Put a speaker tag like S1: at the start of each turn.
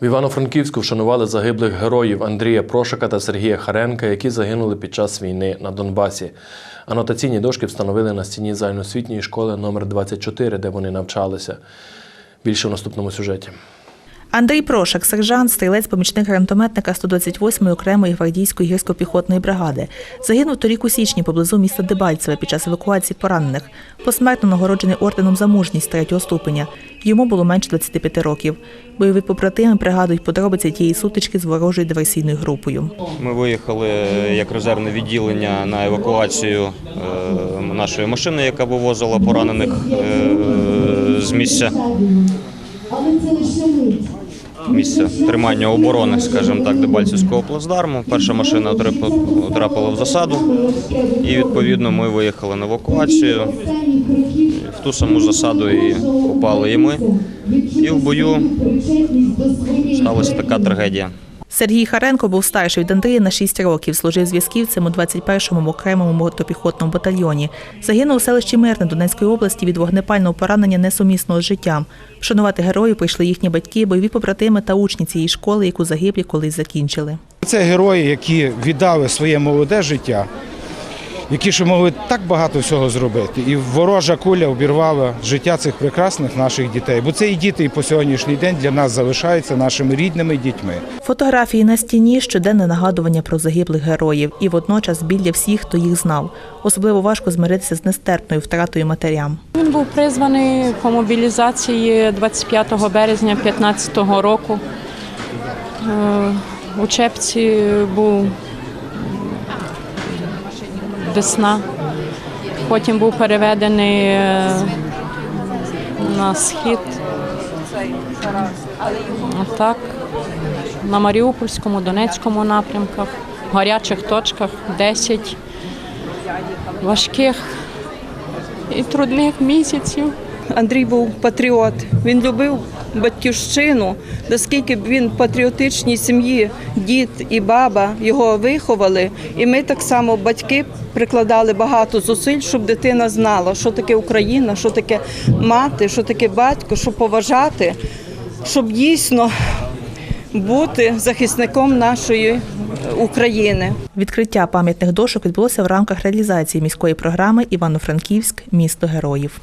S1: В Івано-Франківську вшанували загиблих героїв Андрія Прошика та Сергія Харенка, які загинули під час війни на Донбасі. Анотаційні дошки встановили на стіні загальноосвітньої школи номер 24, де вони навчалися. Більше в наступному сюжеті.
S2: Андрій Прошак, сержант, стрілець, помічник гранатометника 128-ї окремої гвардійської гірсько-піхотної бригади. Загинув торік у січні поблизу міста Дебальцеве під час евакуації поранених. Посмертно нагороджений орденом за мужність третього ступеня. Йому було менше 25 років. Бойові побратими пригадують подробиці тієї сутички з ворожою диверсійною групою.
S3: Ми виїхали як резервне відділення на евакуацію е, нашої машини, яка вивозила поранених е, з місця. Місця тримання оборони, скажімо так, Дебальцівського плацдарму. Перша машина отрап- потрапила в засаду, і відповідно ми виїхали на евакуацію. В ту саму засаду і попали і ми. І в бою сталася така трагедія.
S2: Сергій Харенко був старший від Андрія на 6 років, служив зв'язківцем у 21-му окремому мотопіхотному батальйоні. Загинув у селищі Мирне Донецької області від вогнепального поранення несумісного з життям. Вшанувати герою прийшли їхні батьки, бойові побратими та учні цієї школи, яку загиблі колись закінчили.
S4: Це герої, які віддали своє молоде життя, які ще могли так багато всього зробити. І ворожа куля обірвала життя цих прекрасних наших дітей. Бо це і діти і по сьогоднішній день для нас залишаються нашими рідними дітьми.
S2: Фотографії на стіні щоденне нагадування про загиблих героїв і водночас біль для всіх, хто їх знав. Особливо важко змиритися з нестерпною втратою матерям.
S5: Він був призваний по мобілізації 25 березня 2015 року. Е, У Чепці був Десна. Потім був переведений е, на схід. Так, на Маріупольському, Донецькому напрямках, в гарячих точках 10 важких і трудних місяців.
S6: Андрій був патріот. Він любив батьківщину, наскільки б він патріотичній сім'ї, дід і баба його виховали. І ми так само, батьки, прикладали багато зусиль, щоб дитина знала, що таке Україна, що таке мати, що таке батько, щоб поважати, щоб дійсно бути захисником нашої України.
S2: Відкриття пам'ятних дошок відбулося в рамках реалізації міської програми Івано-Франківськ місто героїв.